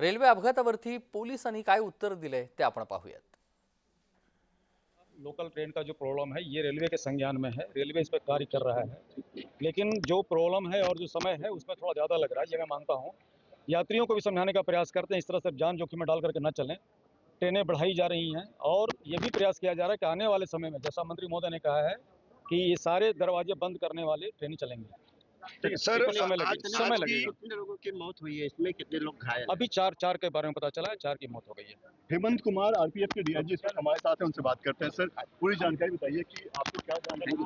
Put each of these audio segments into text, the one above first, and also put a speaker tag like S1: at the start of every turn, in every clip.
S1: Railway पोलिसांनी काय उत्तर दिलंय ते
S2: लोकल ट्रेन का जो प्रॉब्लम है, ये रेलवे के संज्ञान में है। रेलवे इस पर कार्य कर रहा है। लेकिन जो प्रॉब्लम है और जो समय है, उसमें थोड़ा ज़्यादा लग रहा है, ये मैं मानता हूँ। यात्रियों को भी समझाने का प्रयास करते हैं, इस तरह से जान जोखिम में डाल करके न चलें। ट्रेनें बढ़ाई जा रही हैं और ये भी प्रयास किया जा रहा है कि आने वाले समय में, जैसा मंत्री महोदय ने कहा है कि ये सारे दरवाजे बंद करने वाले ट्रेनें चलेंगे।
S3: सर
S2: कुछ समय लगेगा समय लगेगा
S4: कितने लोगों की मौत हुई है? इसमें कितने लोग घायल
S2: अभी चार चार के बारे में पता चला है चार की मौत हो गई है।
S3: हेमंत कुमार आरपीएफ के डीआईजी सर हमारे साथ हैं उनसे बात करते हैं। सर पूरी जानकारी बताइए कि आपको क्या जानकारी।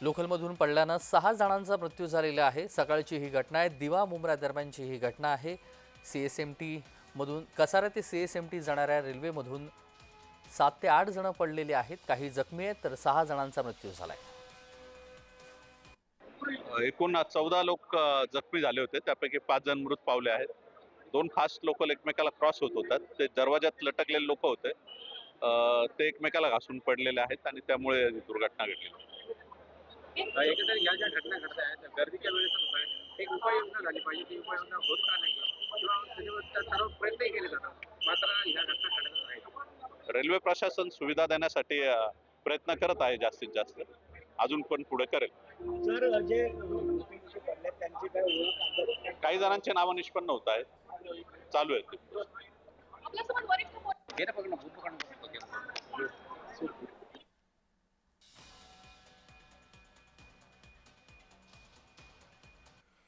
S1: लोकलमधून पडल्यानं सहा जणांचा मृत्यू झालेला आहे. सकाळची ही घटना आहे. दिवा मुंब्रा दरम्यानची ही घटना आहे. सी एस एम टीमधून कसारा ते सी एस एम टी जाणाऱ्या रेल्वेमधून सात ते आठ जणं पडलेले आहेत. काही जखमी आहेत तर सहा जणांचा मृत्यू झाला आहे
S5: एकूण चौदा लोक जखमी झाले होते. त्यापैकी पाच जण मृत पावले आहेत. दोन फास्ट लोकल एकमेकाला क्रॉस होत होतात. ते दरवाजात लटकलेले लोक होते. ते एकमेकाला घासून पडलेले आहेत आणि त्यामुळे ही दुर्घटना घडली.
S4: एकंदरीत या ज्या घटना घडत आहेत त्या गर्दीच्या वेळेस होत आहे एक उपाययोजना झाली पाहिजे. ती उपाययोजना होत का नाही? प्रयत्नही केले जातात. मात्र ह्या घटना घडत नाही
S5: रेल्वे प्रशासन सुविधा देण्यासाठी प्रयत्न करत आहे जास्तीत जास्त. अजून पण पुढे करेल.
S6: सर जे
S5: काही जणांचे नावं निष्पन्न होत आहेत. चालू आहेत